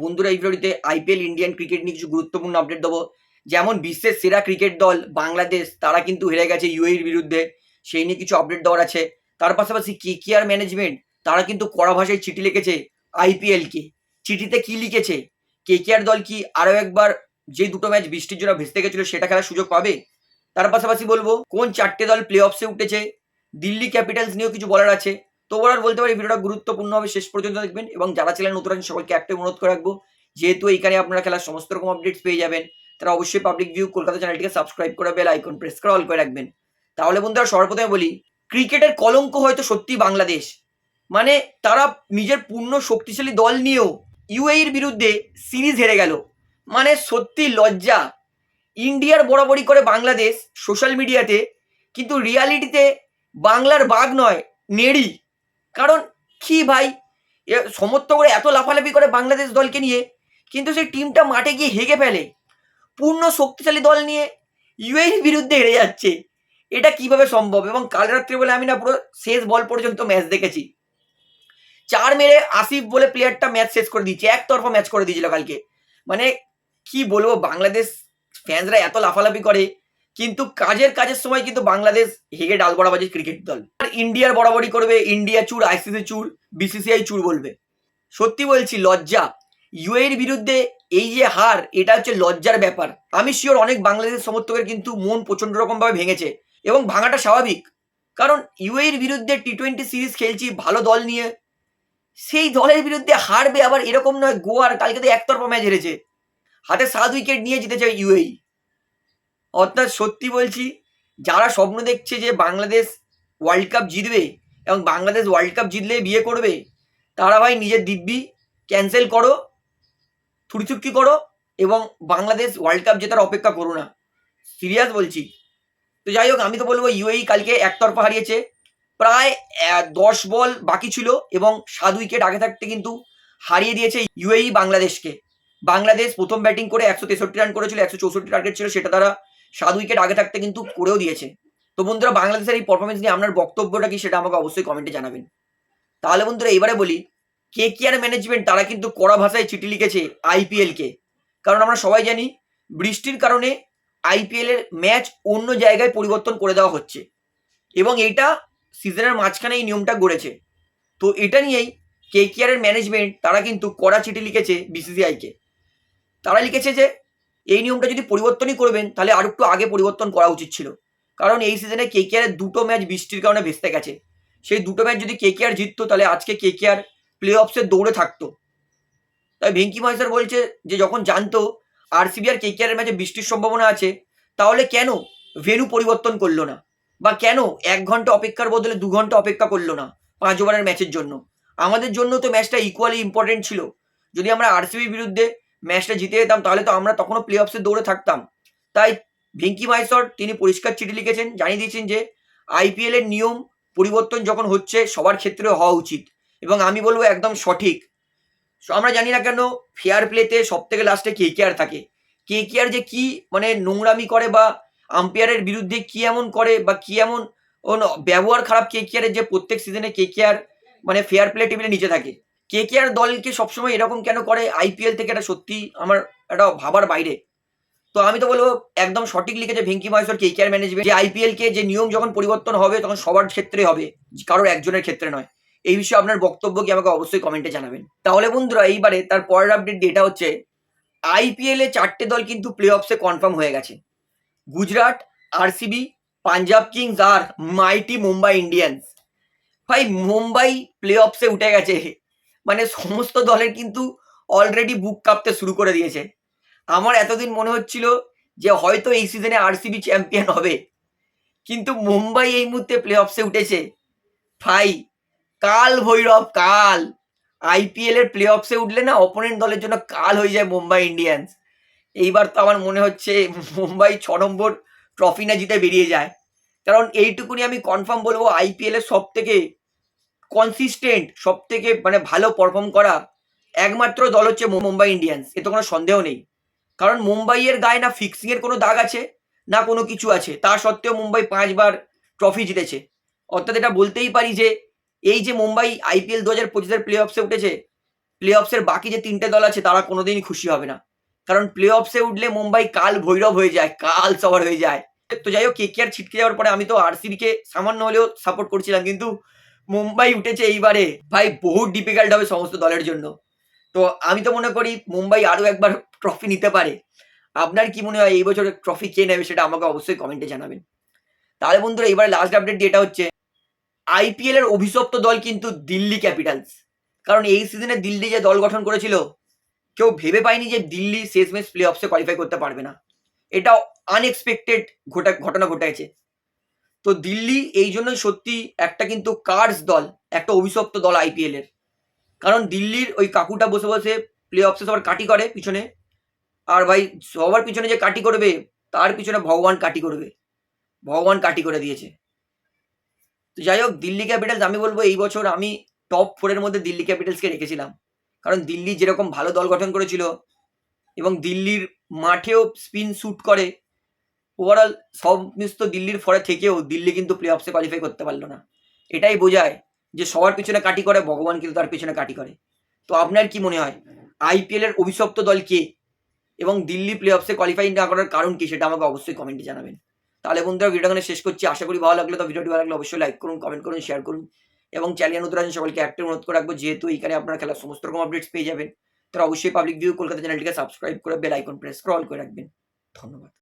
বন্ধুরা এই ভিডিওতে আইপিএল ইন্ডিয়ান ক্রিকেট নিয়ে কিছু গুরুত্বপূর্ণ আপডেট দেবো। যেমন বিশ্বের সেরা ক্রিকেট দল বাংলাদেশ, তারা কিন্তু হেরে গেছে ইউএইর বিরুদ্ধে। সেই নিয়ে কিছু আপডেট দেওয়ার আছে। তার পাশাপাশি কে কে আর ম্যানেজমেন্ট তারা কিন্তু কড়া ভাষায় চিঠি লিখেছে আইপিএলকে চিঠিতে কি লিখেছে? কে কে আর দল কি আরও একবার যে দুটো ম্যাচ বৃষ্টির জন্য ভেস্তে গেছিল সেটা খেলার সুযোগ পাবে? তার পাশাপাশি বলব, কোন চারটে দল প্লে অফসে উঠেছে? দিল্লি ক্যাপিটালস নিয়েও কিছু বলার আছে। তো ওরা বলতে পারি ভিডিওটা গুরুত্বপূর্ণ হবে, শেষ পর্যন্ত দেখবেন এবং যারা ছিলেন নতুন সকলকে একটা অনুরোধ করে রাখব। যেহেতু এইখানে আপনারা খেলার সমস্ত রকম আপডেটস পেয়ে যাবেন তারা অবশ্যই পাবলিক ভিউ কলকাতা চ্যানেলটিকে সাবস্ক্রাইব করে বেল আইকন প্রেস করে অল করে রাখবেন। তাহলে বন্ধুরা সর্বপ্রথমে বলি, ক্রিকেটের কলঙ্ক হয়তো সত্যি বাংলাদেশ। মানে তারা নিজের পূর্ণ শক্তিশালী দল নিয়েও ইউএইর বিরুদ্ধে সিরিজ হেরে গেল। মানে সত্যি লজ্জা। ইন্ডিয়ার বরাবরই করে বাংলাদেশ সোশ্যাল মিডিয়াতে কিন্তু রিয়ালিটিতে বাংলার বাঘ নয়, নেড়ি। কারণ কি ভাই? এ সমর্থক করে এত লাফালাফি করে বাংলাদেশ দলকে নিয়ে, কিন্তু সেই টিমটা মাঠে গিয়ে হেগে ফেলে। পূর্ণ শক্তিশালী দল নিয়ে ইউএর বিরুদ্ধে হেরে যাচ্ছে। এটা কীভাবে সম্ভব? এবং কাল রাত্রে বলে আমি না পুরো শেষ বল পর্যন্ত ম্যাচ দেখেছি। চার মেরে আসিফ বলে প্লেয়ারটা ম্যাচ শেষ করে দিচ্ছে একতরফা ম্যাচ করে দিয়েছিল কালকে। মানে কি বলব, বাংলাদেশ ফ্যান্সরা এত লাফালাফি করে, কিন্তু কাজের কাজের সময় কিন্তু বাংলাদেশ হেগে ডাল বরাবাজি ক্রিকেট দল। ইন্ডিয়ার বরাবরই করবে, ইন্ডিয়া চুর আইসিসি চুর বিসিসিআই চুর বলবে। সত্যি বলছি, লজ্জা। ইউএর বিরুদ্ধে এই যে হার, এটা হচ্ছে লজ্জার ব্যাপার। আমি শিওর অনেক বাংলাদেশের সমর্থকের কিন্তু মন প্রচণ্ড রকমভাবে ভেঙেছে এবং ভাঙাটা স্বাভাবিক। কারণ ইউএর বিরুদ্ধে টি টোয়েন্টি সিরিজ খেলছি, ভালো দল নিয়ে। সেই দলের বিরুদ্ধে হারবে আবার এরকম নয়, গোয়ার, কালকে তো একতরফা ম্যাচ হেরেছে। হাতে সাত উইকেট নিয়ে জিতেছে ইউএই অর্থাৎ সত্যি বলছি, যারা স্বপ্ন দেখছে যে বাংলাদেশ ওয়ার্ল্ড কাপ জিতবে এবং বাংলাদেশ ওয়ার্ল্ড কাপ জিতলে বিয়ে করবে, তারা ভাই নিজের দিব্যি ক্যান্সেল করো থুড়িচুক্কি করো এবং বাংলাদেশ ওয়ার্ল্ড কাপ জেতার অপেক্ষা করো না। সিরিয়াস বলছি। তো যাই হোক, আমি তো বলব ইউএই কালকে একতরফা হারিয়েছে। প্রায় দশ বল বাকি ছিল এবং সাত উইকেট আগে থাকতে কিন্তু হারিয়ে দিয়েছে ইউএই বাংলাদেশকে। বাংলাদেশ প্রথম ব্যাটিং করে একশো তেষট্টি রান করেছিল, একশো চৌষট্টি টার্গেট ছিল, সেটা তারা সাত উইকেট আগে থাকতে কিন্তু করেও দিয়েছে। তো বন্ধুরা, বাংলাদেশের এই পারফরমেন্স নিয়ে আপনার বক্তব্যটা কি সেটা আমাকে অবশ্যই কমেন্টে জানাবেন। তাহলে বন্ধুরা, এবারে বলি কে কেয়ার ম্যানেজমেন্ট তারা কিন্তু কড়া ভাষায় চিঠি লিখেছে আইপিএলকে কারণ আমরা সবাই জানি, বৃষ্টির কারণে আইপিএল এর ম্যাচ অন্য জায়গায় পরিবর্তন করে দেওয়া হচ্ছে। এবং এইটা সিজনের মাঝখানে এই নিয়মটা গড়েছে। তো এটা নিয়েই কে কেয়ারের ম্যানেজমেন্ট তারা কিন্তু কড়া চিঠি লিখেছে বিসিসিআইকে তারা লিখেছে যে, এই নিয়মটা যদি পরিবর্তনই করবেন, তাহলে আর একটু আগে পরিবর্তন করা উচিত ছিল। কারণ এই সিজনে কে কেয়ারের দুটো ম্যাচ বৃষ্টির কারণে ভেস্তে গেছে। সেই দুটো ম্যাচ যদি কে কেয়ার জিততো, তাহলে আজকে কে কেয়ার প্লে অফসের দৌড়ে থাকতো। তাই ভেঙ্কি মহেশ্বর বলছে যে, যখন জানতো আরসিবি আর কে কেয়ারের ম্যাচে বৃষ্টির সম্ভাবনা আছে, তাহলে কেন ভেনু পরিবর্তন করল না? বা কেন এক ঘণ্টা অপেক্ষার বদলে দু ঘণ্টা অপেক্ষা করল না পাঁচ ওভারের ম্যাচের জন্য? আমাদের জন্য তো ম্যাচটা ইকুয়ালি ইম্পর্টেন্ট ছিল। যদি আমরা আরসিবির বিরুদ্ধে ম্যাচটা জিতে যেতাম, তাহলে তো আমরা তখনও প্লে অফসে দৌড়ে থাকতাম। তাই ভেঙ্কি মাইসর, তিনি পরিষ্কার চিঠি লিখেছেন, জানিয়ে দিয়েছেন যে আইপিএল এর নিয়ম পরিবর্তন যখন হচ্ছে, সবার ক্ষেত্রে হওয়া উচিত। এবং আমি বলব একদম সঠিক। আমরা জানি না কেন ফেয়ার প্লেতে সব থেকে লাস্টে কে কেয়ার থাকে। কে কেয়ার যে কি মানে নোংরামি করে বা আম্পায়ারের বিরুদ্ধে কি এমন করে বা কি এমন ব্যবহার খারাপ কে কেয়ারের যে প্রত্যেক সিজনে কে কেয়ার মানে ফেয়ার প্লে টেবিলে নিচে থাকে। কে কেয়ার দলকে সবসময় এরকম কেন করে? আইপিএল থেকে এটা সত্যি আমার, একটা ভাবার বাইরে। তো আমি তো বলব, একদম সঠিক লিখেছে Venky Maheshwar, K care management যে আইপিএল কে যে নিয়ম যখন পরিবর্তন হবে, তখন সবার ক্ষেত্রে হবে, কারোর একজনের ক্ষেত্রে নয়। এই বিষয়ে আপনার বক্তব্য কি আমাকে অবশ্যই কমেন্টে জানাবেন। তাহলে বন্ধুরা, এইবারে তার পরের আপডেট যেটা হচ্ছে আইপিএল এ চারটে দল কিন্তু প্লে অফসে কনফার্ম হয়ে গেছে। গুজরাট আরসিবি পাঞ্জাব কিংস আর মাইটি মুম্বাই ইন্ডিয়ান্স। ভাই, মুম্বাই প্লে অফসে উঠে গেছে। মানে সমস্ত দলের কিন্তু অলরেডি বুক কাঁপতে শুরু করে দিয়েছে। আমার এতদিন মনে হচ্ছিল যে হয়তো এই সিজনে আরসিবি চ্যাম্পিয়ন হবে। কিন্তু মুম্বাই এই মুহূর্তে প্লে অফসে উঠেছে। ভাই, কাল ভৈরব, কাল। আইপিএল এর প্লে অফসে উঠলে না অপোনেন্ট দলের জন্য কাল হয়ে যায় মুম্বাই ইন্ডিয়ান্স এইবার তো আমার মনে হচ্ছে মুম্বাই ছ নম্বর ট্রফি না জিতে বেরিয়ে যায়। কারণ এইটুকুনি আমি কনফার্ম বলব আইপিএল এর সব থেকে কনসিস্টেন্ট সব থেকে মানে ভালো পারফর্ম করা একমাত্র দল হচ্ছে মুম্বাই ইন্ডিয়ান্স এতে কোনো সন্দেহ নেই। কারণ মুম্বাইয়ের গায়ে না ফিক্সিং এর কোনো দাগ আছে, না কোনো কিছু আছে। তা সত্ত্বেও মুম্বাই পাঁচবার ট্রফি জিতেছে। অর্থাৎ এটা বলতেই পারি যে, এই যে মুম্বাই আইপিএল দু হাজার পঁচিশের প্লে অফসে উঠেছে প্লে অফসের বাকি যে তিনটে দল আছে, তারা কোনোদিনই খুশি হবে না। কারণ প্লে অফসে উঠলে মুম্বাই কাল ভৈরব হয়ে যায়, কাল সবার হয়ে যায়। তো যাই হোক কে আর ছিটকে যাওয়ার পরে আমি তো আরসিবিকে সামান্য হলেও সাপোর্ট করছিলাম, কিন্তু মুম্বাই উঠেছে এইবারে। ভাই, বহু ডিফিকাল্ট হবে সমস্ত দলের জন্য। তো আমি তো মনে করি মুম্বাই আরও একবার ট্রফি নিতে পারে। আপনার কি মনে হয় এই বছর ট্রফি কে নেবে সেটা আমাকে অবশ্যই কমেন্টে জানাবেন। তাহলে বন্ধুরা, এবারে লাস্ট আপডেট যেটা হচ্ছে আইপিএল এর অভিশপ্ত দল কিন্তু দিল্লি ক্যাপিটালস কারণ এই সিজনে দিল্লি যে দল গঠন করেছিল, কেউ ভেবে পায়নি যে দিল্লি শেষমেশ প্লে অফসে কোয়ালিফাই করতে পারবে না। এটা আনএক্সপেক্টেড ঘটা, ঘটনা ঘটেছে। তো দিল্লি এই জন্যই সত্যি একটা কিন্তু কার্স দল, একটা অভিশপ্ত দল আইপিএল এর। কারণ দিল্লির ওই কাকুটা বসে বসে প্লে অফসে সবার কাটি করে পিছনে। আর ভাই, সবার পিছনে যে কাটি করবে, তার পিছনে ভগবান কাটি করবে। ভগবান কাটি করে দিয়েছে। তো যাই হোক, দিল্লি ক্যাপিটালস আমি বলব এই বছর আমি টপ ফোরের মধ্যে দিল্লি ক্যাপিটালসকে রেখেছিলাম। কারণ দিল্লি যেরকম ভালো দল গঠন করেছিল এবং দিল্লির মাঠেও স্পিন শ্যুট করে ওভারঅল সব সমস্ত দিল্লির ফরে থেকেও দিল্লি কিন্তু প্লে অফসে কোয়ালিফাই করতে পারল না। এটাই বোঝায় যে সবার পিছনে কাটি করে, ভগবান কিন্তু তার পিছনে কাটি করে। তো আপনার কি মনে হয় আইপিএল এর অভিশপ্ত দল কে এবং দিল্লি প্লে অফসে কোয়ালিফাই না করার কারণ কি সেটা আমাকে অবশ্যই কমেন্টে জানাবেন। তাহলে বন্ধুরা ভিডিওটা এখানে শেষ করছি। আশা করি ভালো লাগলে তো ভিডিওটি ভালো লাগলে অবশ্যই লাইক করুন কমেন্ট করুন শেয়ার করুন। এবং চ্যানেল নতুন সকলকে একটা অনুরোধ করে রাখব, যেহেতু এখানে আপনারা খেলার সমস্ত রকম আপডেটস পেয়ে যাবেন তারা অবশ্যই পাবলিক ভিউ কলকাতা চ্যানেলটিকে সাবস্ক্রাইব করে বেল আইকন প্রেস স্ক্রল করে রাখবেন। ধন্যবাদ।